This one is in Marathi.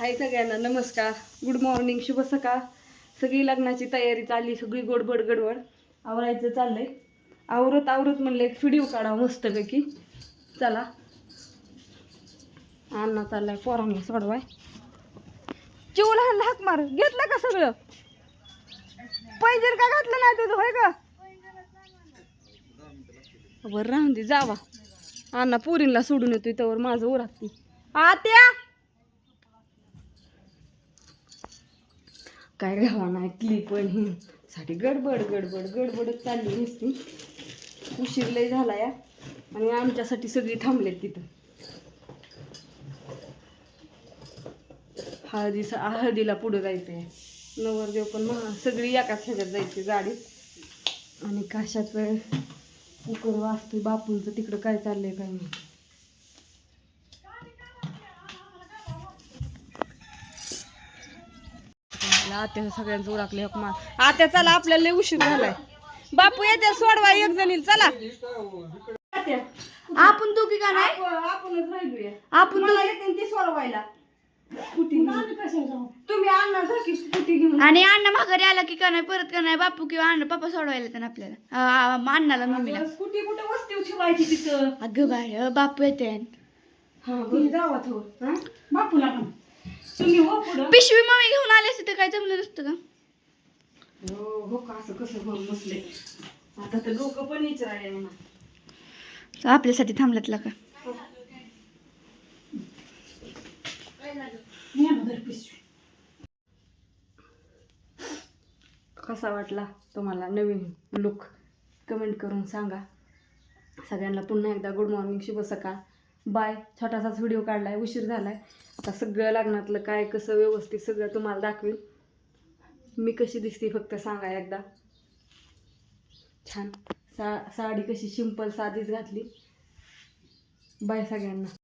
हाय सगळ्यांना नमस्कार. गुड मॉर्निंग शुभ सकाळ. सगळी लग्नाची तयारी चालली सगळी गोडबड गडबड. आवरायचं चाललंय. आवरत आवरत म्हणलं एक व्हिडिओ काढावा मस्तपैकी. चला. अण्णा चाललाय पोरांना सोडवाय. चिव लहान हाक मार. घेतलं का सगळं? पैजर का घातलं नाही तुझं? होय का बरं राहून दे जावा. अण्णा पुरीला सोडून येतोय तवर माझं उरात आत्या! काय घ्यावा ऐकली पण ही. साठी गडबड गडबड गडबडच चालली नुसती. उशीर लय झाला या. आणि आमच्यासाठी सगळी थांबलेत तिथं. हळदी हळदीला पुढं जायचंय. नवरदेव पण महा सगळी एकाच ह्याच्यात जायची गाडीत. आणि कशाचं कुकर वाचतोय बापूंचं तिकडं काय चाललंय काय नाही आत्या सगळ्यांचं उरकले मा आत्या चला आपल्याला लय उशीर झालाय. बापू येते सोडवा एक जणील चला. आत्या, आपण दोघी का नाही? आपण- आपणच राहिलोय. आपण मला येते ती सोडवायला. स्कूटी. तुम्ही स्कूटी घेऊन? आणि अण्णा माघारी आला की का नाही परत का नाही बापू किंवा अण्णा पप्पा सोडवायला येतात आपल्याला. अं, अं, अण्णाला मम्मीला. स्कूटी कुठे वस्ती ठेवायची तिथं? अगं बाय बापू येते. हा जावा हा? बापूला पण. तुम्ही हो पुढं. पिशवी घेऊन आले असते का? हो हो का? असं कसं घेऊन बसले? आता तर डोकं पण विचारायला म्हणा आपल्यासाठी थांबल्यातला का? कसा वाटला तुम्हाला नवीन लुक कमेंट करून सांगा. सगळ्यांना पुन्हा एकदा गुड मॉर्निंग शुभ सकाळ. बाय छोटासाच व्हिडिओ काढलाय उशीर झालाय. आता सगळं लग्नातलं काय कसं व्यवस्थित सगळं तुम्हाला दाखवेन. मी कशी दिसते फक्त सांगा एकदा. छान. सा साडी कशी सिंपल साधीच घातली. बाय सगळ्यांना.